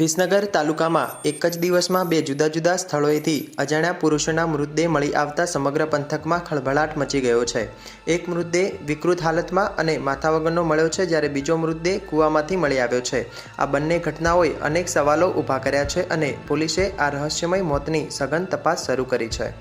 વિસનગર તાલુકામાં એક જ દિવસમાં બે જુદા જુદા સ્થળોએથી અજાણ્યા પુરુષોના મૃતદેહ મળી આવતા સમગ્ર પંથકમાં ખળભળાટ મચી ગયો છે. એક મૃતદેહ વિકૃત હાલતમાં અને માથા વગરનો મળ્યો છે જ્યારે બીજો મૃતદેહ કૂવામાંથી મળી આવ્યો છે. આ બંને ઘટનાઓએ અનેક સવાલો ઊભા કર્યા છે અને પોલીસે આ રહસ્યમય મોતની સઘન તપાસ શરૂ કરી છે.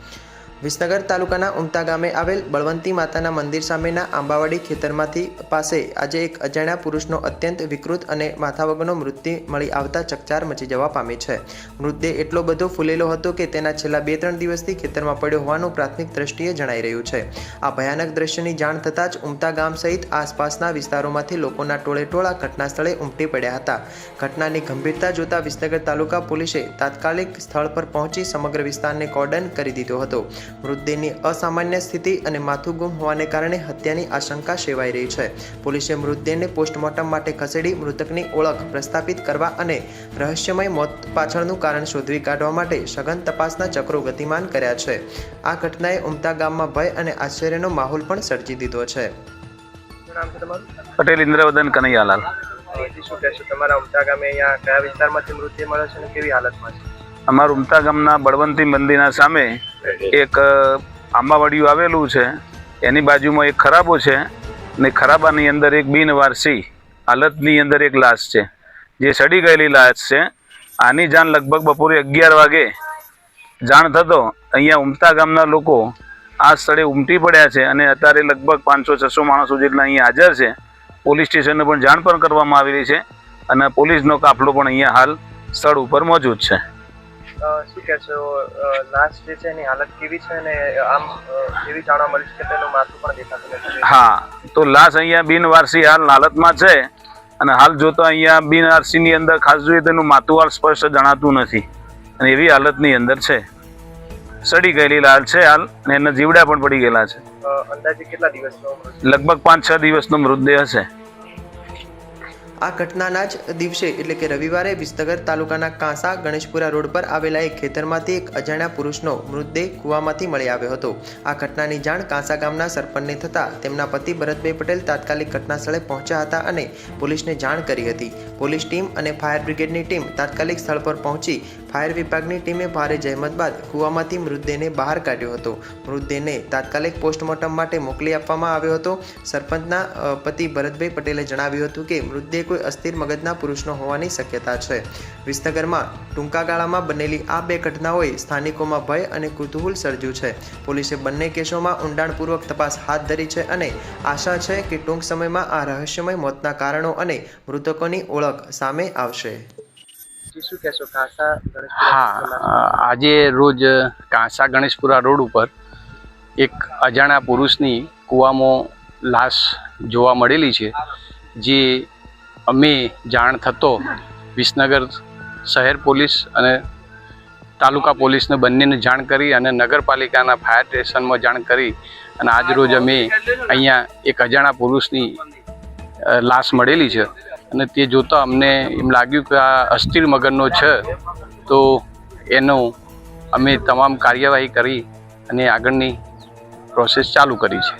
વિસનગર તાલુકાના ઉમતા ગામે આવેલ બળવંતી માતાના મંદિર સામેના આંબાવાડી ખેતરમાંથી પાસે આજે એક અજાણ્યા પુરુષનો અત્યંત વિકૃત અને માથા વગરનો મૃત્યુ મળી આવતા ચકચાર મચી જવા પામી છે. મૃતદેહ એટલો બધો ફૂલેલો હતો કે તેના છેલ્લા બે ત્રણ દિવસથી ખેતરમાં પડ્યો હોવાનું પ્રાથમિક દ્રષ્ટિએ જણાઈ રહ્યું છે. આ ભયાનક દ્રશ્યની જાણ થતાં જ ઉમતા ગામ સહિત આસપાસના વિસ્તારોમાંથી લોકોના ટોળે ટોળા ઘટના સ્થળે ઉમટી પડ્યા હતા. ઘટનાની ગંભીરતા જોતા વિસનગર તાલુકા પોલીસે તાત્કાલિક સ્થળ પર પહોંચી સમગ્ર વિસ્તારને કોર્ડન કરી દીધો હતો. મૃતદેહની અસામાન્ય સ્થિતિ અને માથું ગુમ હોવાને કારણે હત્યાની આશંકા સેવાઈ રહી છે. પોલીસે મૃતદેહને પોસ્ટમોર્ટમ માટે ખસેડી મૃતકની ઓળખ પ્રસ્થાપિત કરવા અને રહસ્યમય મોત પાછળનું કારણ શોધવી કાઢવા માટે સઘન તપાસના ચક્રો ગતિમાન કર્યા છે. આ ઘટનાએ ઉમતા ગામમાં ભય અને આશ્ચર્યનો માહોલ પણ સર્જી દીધો છે. પટેલ ઇન્દ્રવદન કનૈયાલાલ. શું કહેશો? તમારા ઉમતા ગામે અહીંયા કયા વિસ્તારમાંથી મૃત્યુ મળે છે અને કેવી હાલતમાં છે? અમારા ઉમતા ગામના બળવંતી મંદિરના સામે એક આંબાવાડિયું આવેલું છે. એની બાજુમાં એક ખરાબો છે ને ખરાબાની અંદર એક બિનવારસી હાલતની અંદર એક લાશ છે. જે સડી ગયેલી લાશ છે. આની જાણ લગભગ બપોરે અગિયાર વાગે જાણ થતો અહીંયા ઉમતા ગામના લોકો આ સ્થળે ઉમટી પડ્યા છે અને અત્યારે લગભગ પાંચસો, છસો માણસો જેટલા અહીંયા હાજર છે. પોલીસ સ્ટેશનને પણ જાણ પણ કરવામાં આવેલી છે અને પોલીસનો કાફલો પણ અહીંયા હાલ સ્થળ ઉપર મોજૂદ છે. શું કહેશો છે લાશ જે છે એની હાલત કેવી છે અને આમ એવી જાણવા મળી છે કે તેનું માથું પણ દેખાતું નથી. હા તો લાશ અહીંયા બિનવારસી હાલ હાલતમાં છે અને હાલ જોતો અહીંયા બિનઆરસીની અંદર ખાસ જોઈએ તો એનું માથું હાલ સ્પષ્ટ જણાતું નથી અને એવી હાલતની અંદર છે. સડી ગયેલી લાલ છે હાલ અને એના જીવડા પણ પડી ગયેલા છે. અંદાજે કેટલા દિવસનો લગભગ પાંચ છ દિવસનો મૃતદેહ હશે આ ઘટનાના જ દિવસે, એટલે કે રવિવારે, વિસનગર તાલુકાના કાંસા ગણેશપુરા રોડ પર આવેલા એક ખેતરમાંથી એક અજાણ્યા પુરુષનો મૃતદેહ કૂવામાંથી મળી આવ્યો હતો. આ ઘટનાની જાણ કાંસા ગામના સરપંચને થતાં તેમના પતિ ભરતભાઈ પટેલ તાત્કાલિક ઘટના સ્થળે પહોંચ્યા હતા અને પોલીસને જાણ કરી હતી. પોલીસ ટીમ અને ફાયર બ્રિગેડની ટીમ તાત્કાલિક સ્થળ પર પહોંચી ફાયર વિભાગની ટીમે ભારે જહેમત બાદ કૂવામાંથી મૃતદેહને બહાર કાઢ્યો હતો. મૃતદેહને તાત્કાલિક પોસ્ટમોર્ટમ માટે મોકલી આપવામાં આવ્યો હતો. સરપંચના પતિ ભરતભાઈ પટેલે જણાવ્યું હતું કે, મૃતદેહ કોઈ અસ્થિર મગજના પુરુષનો હોવાની શક્યતા છે. વિસનગરમાં ટૂંકા ગાળામાં બનેલી આ બે ઘટનાઓએ સ્થાનિકોમાં ભય અને કુતૂહલ સર્જ્યું છે. પોલીસે બંને કેસોમાં ઊંડાણપૂર્વક તપાસ હાથ ધરી છે અને આશા છે કે ટૂંક સમયમાં આ રહસ્યમય મોતના કારણો અને મૃતકોની ઓળખ સામે આવશે. શું કહેશો? કાસા હા આજે રોજ કાંસા ગણેશપુરા રોડ ઉપર એક અજાણ્યા પુરુષની કૂવામાં લાશ જોવા મળેલી છે જે અમે જાણ થતો વિસનગર શહેર પોલીસ અને તાલુકા પોલીસને બંનેને જાણ કરી અને નગરપાલિકાના ફાયર સ્ટેશનમાં જાણ કરી અને આજ રોજ અમે અહીંયા એક અજાણા પુરુષની લાશ મળેલી છે. અને તે જોતાં અમને એમ લાગ્યું કે આ અસ્થિર મગરનો છે. તો એનો અમે તમામ કાર્યવાહી કરી અને આગળની પ્રોસેસ ચાલુ કરી છે.